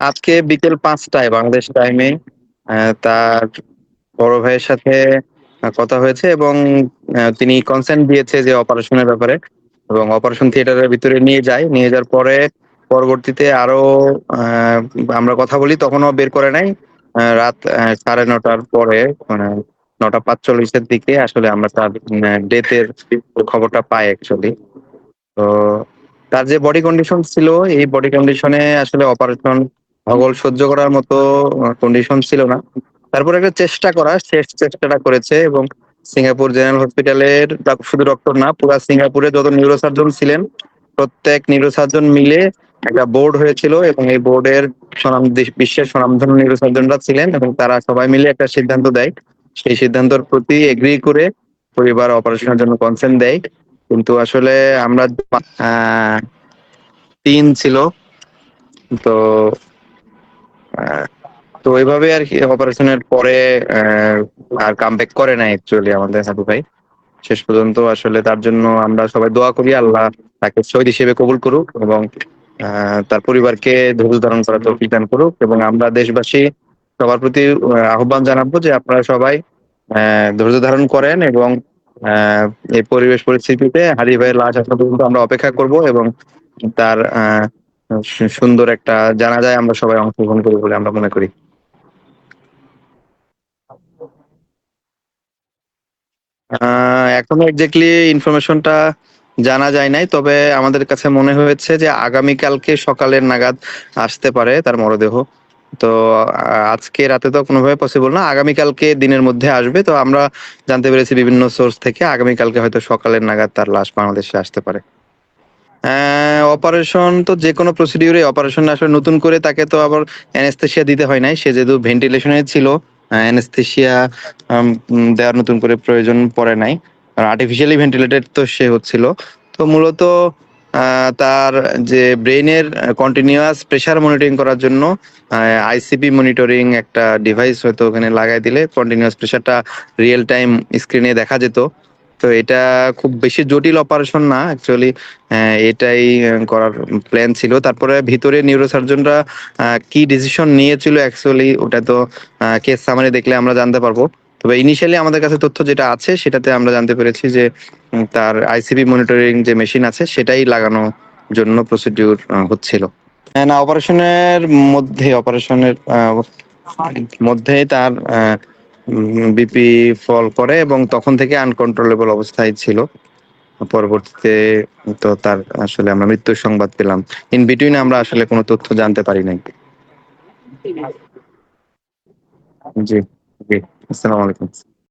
আজকে বিকেল পাঁচটায় বাংলাদেশ টাইমে তার বড় ভাইয়ের সাথে কথা হয়েছে এবং তিনি কনসেন্ট দিয়েছে যে অপারেশনের ব্যাপারে এবং অপারেশন থিয়েটারের ভিতরে নিয়ে যায়। নিয়ে যাওয়ার পরে পরবর্তীতে আরও আমরা কথা বলি, তখনও বের করে নাই রাত সাড়ে নটার পরে মানে নটা পাঁচচল্লিশের দিকে আসলে আমরা তার ডেথের খবরটা পাই অ্যাকচুয়ালি তো তার যে বডি কন্ডিশন ছিল, এই বডি কন্ডিশনে আসলে অপারেশন ভগল সহ্য করার মতো কন্ডিশন ছিল না। তারপরে একটা চেষ্টা করা, শেষ চেষ্টাটা করেছে এবং সিঙ্গাপুর জেনারেল হসপিটালের শুধু ডক্টর না, পুরো সিঙ্গাপুরে যত নিউরোসার্জন ছিলেন, প্রত্যেক নিউরোসার্জন মিলে একটা বোর্ড হয়েছিল এবং এই বোর্ডের স্বনাম দেশ- বিশ্বের স্বনামধন্য নিউরোসার্জনরা ছিলেন এবং তারা সবাই মিলে একটা সিদ্ধান্ত দেয়। সেই সিদ্ধান্তের প্রতি এগ্রি করে পরিবার অপারেশনের জন্য কনসেন্ট দেয়। কিন্তু আসলে আমরা তিন ছিল। তো তো ওইভাবে আর কি অপারেশনের পরে আর কামব্যাক করে না অ্যাকচুয়ালি আমাদের হাবু ভাই। শেষ পর্যন্ত আসলে তার জন্য আমরা সবাই দোয়া করি আল্লাহ তাকে শহীদ হিসেবে কবুল করুক এবং তার পরিবারকে ধৈর্য ধারণ করার তৌফিক দান করুক এবং আমরা দেশবাসী সবার প্রতি আহ, আহ্বান জানাব যে আপনারা সবাই ধৈর্য ধারণ করেন এবং এই পরিবেশ পরিস্থিতিতে হারি ভাইয়ের লাশ আসা পর্যন্ত আমরা অপেক্ষা করব এবং তার সুন্দর একটা জানা যায় আমরা সবাই অংশগ্রহণ করি বলে আমরা মনে করি। এখনও এক্স্যাক্টলি ইনফরমেশনটা জানা যায় নাই, তবে আমাদের কাছে মনে হয়েছে যে আগামীকালকে সকালের নাগাদ আসতে পারে তার মরদেহ। তো আজকে রাতে তো কোনোভাবে পসিবল না, আগামীকালকে দিনের মধ্যে আসবে। তো আমরা জানতে পেরেছি বিভিন্ন সোর্স থেকে আগামীকালকে হয়তো সকালের নাগাদ তার লাশ বাংলাদেশে আসতে পারে। অপারেশন তো যে কোনো প্রসিডিউরে অপারেশন আসলে নতুন করে তাকে তো আবার অ্যানেস্থেশিয়া দিতে হয় নাই, সে যেহেতু ভেন্টিলেশনে ছিল অ্যানেস্থেশিয়া দেওয়ার নতুন করে প্রয়োজন পড়ে নাই। আর আর্টিফিশিয়ালি ভেন্টিলেটেড তো সে হচ্ছিল। তো মূলত তার যে ব্রেইনের কন্টিনিউয়াস প্রেসার মনিটরিং করার জন্য আইসিপি মনিটরিং একটা ডিভাইস হয়তো ওখানে লাগাই দিলে কন্টিনিউয়াস প্রেশারটা রিয়েল টাইম স্ক্রিনে দেখা যেত। তো এটা খুব বেশি জটিল অপারেশন না অ্যাকচুয়ালি এটাই করার প্ল্যান ছিল। তারপরে ভিতরে নিউরোসার্জনরা কি ডিসিশন নিয়েছিল অ্যাকচুয়ালি ওটা তো কেস সামারি দেখলে আমরা জানতে পারব। তবে ইনিশিয়ালি আমাদের কাছে তথ্য যেটা আছে, সেটাতে আমরা জানতে পেরেছি যে তার আইসিবি মনিটরিং যে মেশিন আছে, সেটাই লাগানোর জন্য প্রসিডিউর হচ্ছিল। না অপারেশনের মধ্যে অপারেশনের মধ্যেই তার বিপি ফল করে এবং তখন থেকে আনকন্ট্রোলেবল অবস্থায় ছিল। পরবর্তীতে তো তার আসলে আমরা মৃত্যুর সংবাদ পেলাম। ইন বিটুইন আমরা আসলে কোনো তথ্য জানতে পারি নাই। জি জি। আসসালামু আলাইকুম।